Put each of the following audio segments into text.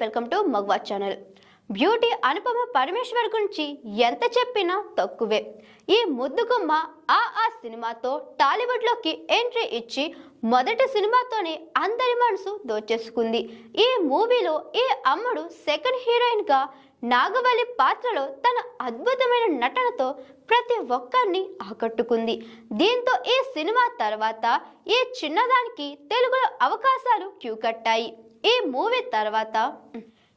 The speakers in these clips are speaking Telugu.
వెల్కమ్ టు మగ్వా ఛానల్. బ్యూటీ అనుపమ పరమేశ్వర్ గురించి ఎంత చెప్పినా తక్కువే. ఈ ముద్దుగుమ్మ ఆ ఆ సినిమాతో టాలీవుడ్లోకి ఎంట్రీ ఇచ్చి మొదటి సినిమాతోనే అందరి మనసు దోచేసుకుంది. ఈ మూవీలో ఈ అమ్మడు సెకండ్ హీరోయిన్గా నాగవల్లి పాత్రలో తన అద్భుతమైన నటనతో ప్రతి ఒక్కరిని ఆకట్టుకుంది. దీంతో ఈ సినిమా తర్వాత ఈ చిన్నదానికి తెలుగులో అవకాశాలు క్యూ కట్టాయి. ఈ మూవీ తర్వాత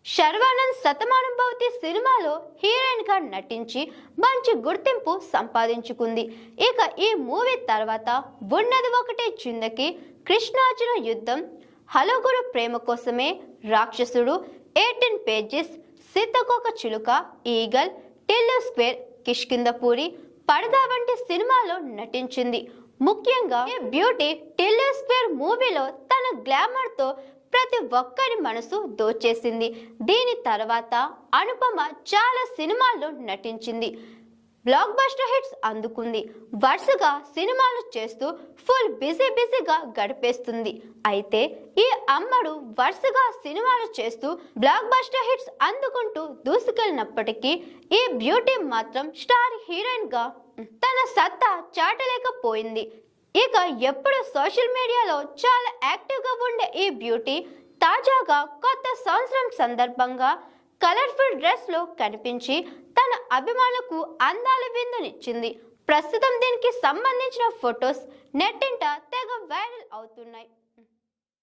శర్వానంద్ శతమానం భవతి సినిమాలో హీరోయిన్గా నటించి మంచి గుర్తింపు సంపాదించుకుంది. ఇక ఈ మూవీ తర్వాత ఉన్నది ఒకటే చిందకి కృష్ణార్జున యుద్ధం హలోగురు ప్రేమ కోసమే రాక్షసుడు ఎయిటీన్ పేజెస్ సీతకోక చిలుక ఈగల్ టిల్లు స్క్వేర్ కిష్కిందపూరి పడదా వంటి సినిమాలో నటించింది. ముఖ్యంగా బ్యూటీ టిల్లు స్క్వేర్ మూవీలో తన గ్లామర్తో ప్రతి ఒక్కరి మనసు దోచేసింది. దీని తర్వాత అనుపమ చాలా సినిమాల్లో నటించింది. బ్లాక్ బస్టర్ హిట్స్ అందుకుంది. వరుసగా సినిమాలు చేస్తూ ఫుల్ బిజీ బిజీగా గడిపేస్తుంది. అయితే ఈ అమ్మడు వరుసగా సినిమాలు చేస్తూ బ్లాక్ బస్టర్ హిట్స్ అందుకుంటూ దూసుకెళ్ళినప్పటికీ ఈ బ్యూటీ మాత్రం స్టార్ హీరోయిన్గా తన సత్తా చాటలేకపోయింది. ఇక ఎప్పుడు సోషల్ మీడియాలో చాలా యాక్టివ్గా ఉండే ఈ బ్యూటీ తాజాగా కొత్త సంవత్సరం సందర్భంగా కలర్ఫుల్ డ్రెస్లో కనిపించి తన అభిమానులకు అందాల విందునిచ్చింది. ప్రస్తుతం దీనికి సంబంధించిన ఫొటోస్ నెట్టింట తెగ వైరల్ అవుతున్నాయి.